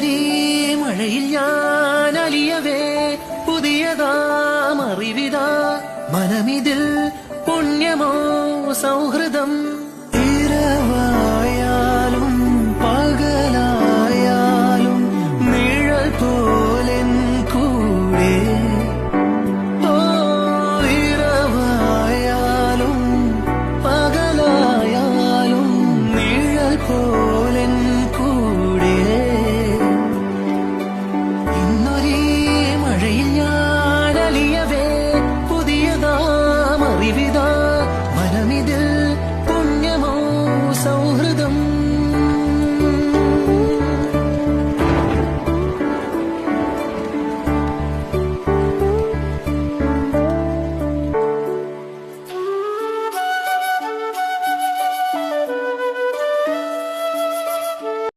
പുതുമയൊരേ മഴയിൽ ഞാൻ അലിയവേ പുതിയതാം അറിവിതാ മനമിതിൽ പുണ്യമോ സൗഹൃദം.